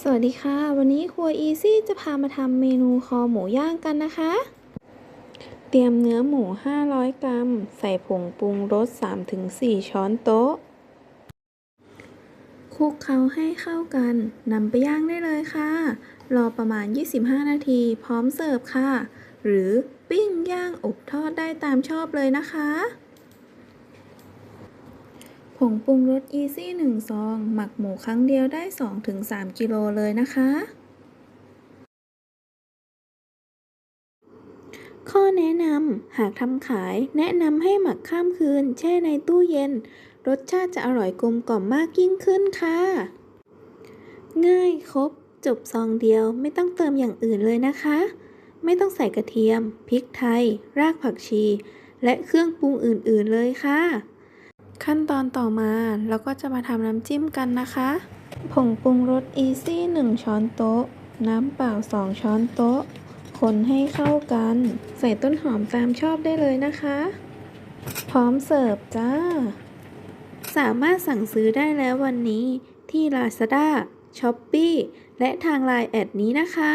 สวัสดีค่ะ วันนี้ครัวอีซี่จะพามาทำเมนูคอหมูย่างกันนะคะ เตรียมเนื้อหมู 500 กรัม ใส่ผงปรุงรส 3-4 ช้อนโต๊ะคลุกเคล้าให้เข้ากันนำไปย่างได้เลยค่ะ รอประมาณ 25 นาที พร้อมเสิร์ฟค่ะ หรือปิ้งย่างอบทอดได้ตามชอบเลยนะคะ ผงปรุงรสอีซี่1ซอง หมักหมูครั้งเดียวได้ 2-3 กิโลเลยนะคะ ข้อแนะนำหากทำขายแนะนำให้หมักข้ามคืน แช่ในตู้เย็น รสชาติจะอร่อยกลมกล่อมมากยิ่งขึ้นค่ะ ง่ายครบ จบซองเดียวไม่ต้องเติมอย่างอื่นเลยนะคะ ไม่ต้องใส่กระเทียม พริกไทย รากผักชี และเครื่องปรุงอื่น ๆ เลยค่ะ ขั้นตอนต่อมาเราก็จะมาทำน้ำจิ้มกันนะคะ ผงปรุงรสอีซี่1ช้อนโต๊ะ น้ำเปล่า 2 ช้อนโต๊ะ คนให้เข้ากัน ใส่ต้นหอมตามชอบได้เลยนะคะ พร้อมเสิร์ฟจ้า สามารถสั่งซื้อได้แล้ววันนี้ที่ Lazada, Shopee และทาง Line แอดนี้นะคะ